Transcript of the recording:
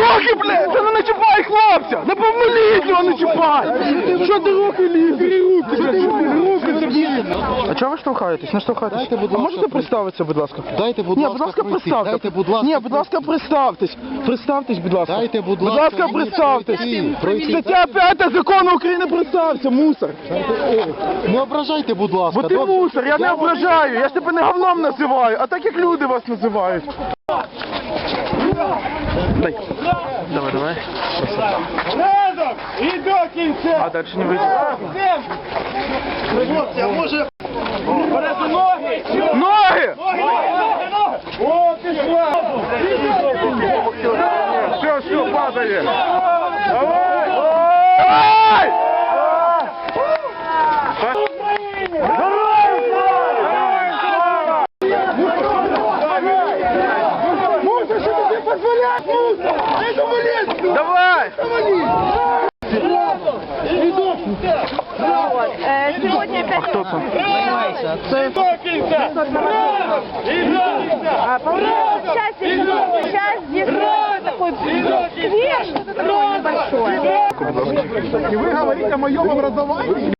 Руки, блядь! Та не чіпай хлопця! Неповнолітнього не чіпай! Що ти руки лізеш? Руки, що ти руки? А чого ви штовхаєтесь? Не штовхайтесь. Дайте, будь А ласка, можете представитися, будь ласка? Дайте, будь Ні, ласка, будь ласка, пройти. представте. Дайте, будь ласка, Ні, будь ласка, представтесь. Представтесь, будь ласка. Дайте, будь ласка, Будь ласка, ласка, мені представтесь. пройти, пройти. Стаття 5 закону України представся, мусор. Не ображайте, будь ласка. Бо ти добре? мусор, я не ображаю, я ж тебе не говном називаю, а так як люди вас називають. Давай, давай. Разом і до кінця! А далі не вийде. Хлопці, а може... Берете ноги! Ноги! О, пішла! Все, все, падає. Позволять, мусор! Ти журналіст! Давай! Е, Сьогодні опять! Разом і до кінця! Сейчас, сейчас вы говорите о моем образовании?